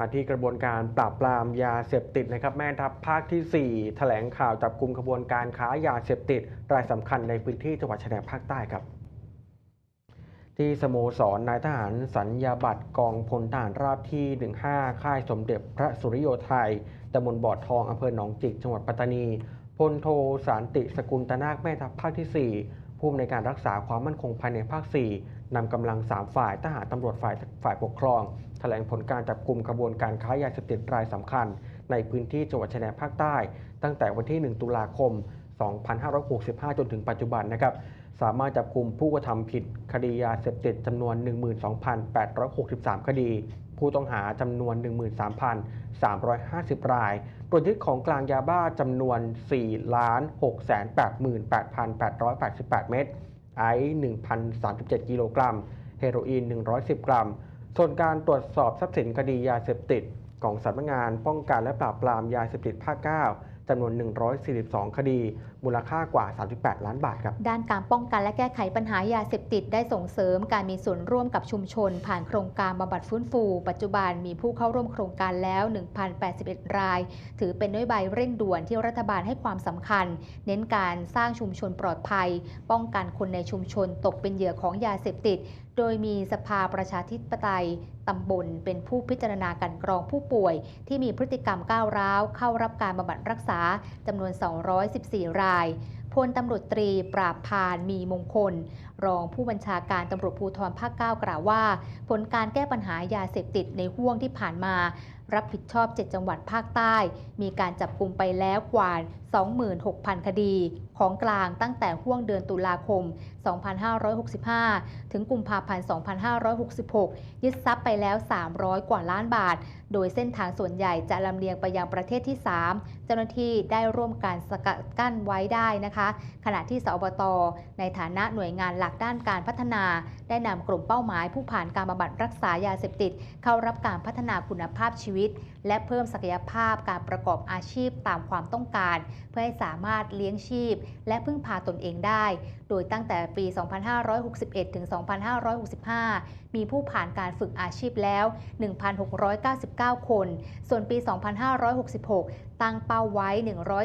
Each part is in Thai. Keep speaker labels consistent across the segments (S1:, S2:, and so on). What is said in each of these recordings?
S1: มาที่กระบวนการปราบปรามยาเสพติดนะครับ แม่ทัพภาคที่ 4 แถลงข่าวจับกลุ่มขบวนการค้ายาเสพติด รายสำคัญในพื้นที่จังหวัดชายแดนภาคใต้ครับ ที่สโมสรนายทหารสัญญาบัตรกองพลทหารราบที่ 15 ค่ายสมเด็จพระสุริโยไทยตำบลบ่อทองอำเภอหนองจิก จังหวัดปัตตานีพลโทสารติสกุลตนาคแม่ทัพภาคที่ 4 ผู้อำนวยการรักษาความมั่นคงภายในภาค 4 นำกำลัง 3 ฝ่ายทหารตำรวจฝ่ายฝ่ายปกครองแถลงผลการจับกลุ่มขบวนการค้ายาเสพติดรายสำคัญ ในพื้นที่จังหวัดชายแดนภาคใต้ ตั้งแต่วันที่ 1 ตุลาคม 2565 จนถึงปัจจุบันนะครับสามารถจับกลุ่มผู้กระทำผิดคดียาเสพติดจำนวน 12,863 คดี ผู้ต้องหาจำนวน 13,350 รายตรวจยึดของกลางยาบ้าจำนวน 4,688,888 เม็ด ไอซ์1,037 กิโลกรัม เฮโรอีน 110 กรัม ส่วนการตรวจสอบทรัพย์สินคดียาเสพติด ของสำนักงานป้องกันและปราบปรามยาเสพติดภาค 9 จำนวน 142 คดี มูลค่ากว่า 38 ล้านบาทครับ
S2: ด้านการป้องกันและแก้ไขปัญหายาเสพติดได้ส่งเสริมการมีส่วนร่วมกับชุมชน ผ่านโครงการบำบัดฟื้นฟู ปัจจุบันมีผู้เข้าร่วมโครงการแล้ว 1,081 ราย ถือเป็นนโยบายเร่งด่วนที่รัฐบาลให้ความสำคัญ เน้นการสร้างชุมชนปลอดภัย ป้องกันคนในชุมชนตกเป็นเหยื่อของยาเสพติด โดยมีสภาประชาธิปไตยตำบลเป็นผู้พิจารณาการกรองผู้ป่วย ที่มีพฤติกรรมก้าวร้าว เข้ารับการบำบัดรักษาจำนวน 214 รายพลตำรวจตรีปราบพานมีมงคล รองผู้บัญชาการตำรวจภูธรภาค 9 กล่าวว่า ผลการแก้ปัญหายาเสพติดในห่วงที่ผ่านมา รับผิดชอบ 7 จังหวัดภาคใต้ มีการจับกลุ่มไปแล้วกว่า 26,000 คดี ของกลางตั้งแต่ห่วงเดือนตุลาคม 2565 ถึงกุมภาพันธ์ 2566 ยึดทรัพย์ไปแล้ว 300 กว่าล้านบาท โดยเส้นทางส่วนใหญ่จะลำเลียงไปยังประเทศที่ 3 เจ้าหน้าที่ได้ร่วมการสกัดกั้นไว้ได้นะคะ ขณะที่สอบต ในฐานะหน่วยงานหลักด้านการพัฒนา ได้นำกลุ่มเป้าหมายผู้ผ่านการบำบัดรักษายาเสพติด เข้ารับการพัฒนาคุณภาพชีวิต และเพิ่มศักยภาพการประกอบอาชีพตามความต้องการเพื่อให้สามารถเลี้ยงชีพ และพึ่งพาตนเองได้ โดยตั้งแต่ปี 2561 ถึง 2565 มีผู้ผ่านการฝึกอาชีพแล้ว 1,699 คน ส่วนปี 2566 ตั้งเป้าไว้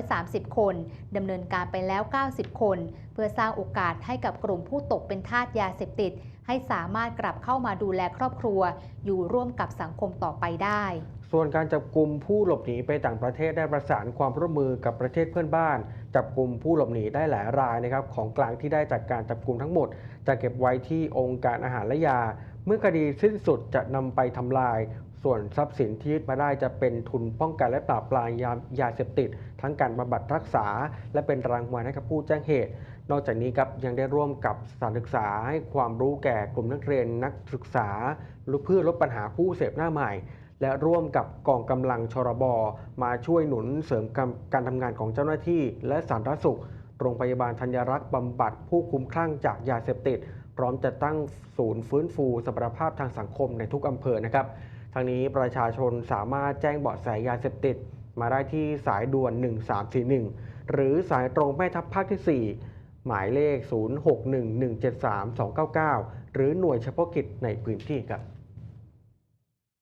S2: 130 คนดำเนินการไปแล้ว 90 คน เพื่อสร้างโอกาสให้กับกลุ่มผู้ตกเป็นทาสยาเสพติด ให้สามารถกลับเข้ามาดูแลครอบครัว อยู่ร่วมกับสังคมต่อไปได้
S1: ส่วนการจับกลุ่มผู้หลบหนีไปต่างประเทศได้ประสานความร่วมมือกับประเทศเพื่อนบ้าน จับกลุ่มผู้หลบหนีได้หลายรายนะครับของกลางที่ได้จากการจับกลุ่มทั้งหมด จะเก็บไว้ที่องค์การอาหารและยา เมื่อคดีสิ้นสุดจะนำไปทำลาย ส่วนทรัพย์สินที่ยึดมาได้จะเป็นทุนป้องกันและปราบปรามยายาเสพติด ทั้งการบำบัดรักษา และเป็นรางวัลให้กับผู้แจ้งเหตุ นอกจากนี้ครับยังได้ร่วมกับสถานศึกษาให้ความรู้แก่กลุ่มนักเรียนนักศึกษาเพื่อลดปัญหาผู้เสพหน้าใหม่ และร่วมกับกองกำลังชรบมาช่วยหนุนเสริมการทำงานของเจ้าหน้าที่ และสาธารณสุข โรงพยาบาลธัญรักษ์บำบัดผู้คุ้มคลั่งจากยาเสพติด พร้อมจะตั้งศูนย์ฟื้นฟูสมรรถภาพทางสังคมในทุกอำเภอนะครับทางนี้ประชาชนสามารถแจ้งเบาะแสยาเสพติด มาได้ที่สายด่วน 1341 หรือสายตรงแม่ทัพภาคที่ 4 หมายเลข 0611732299 หรือหน่วยเฉพาะกิจในพื้นที่ครับ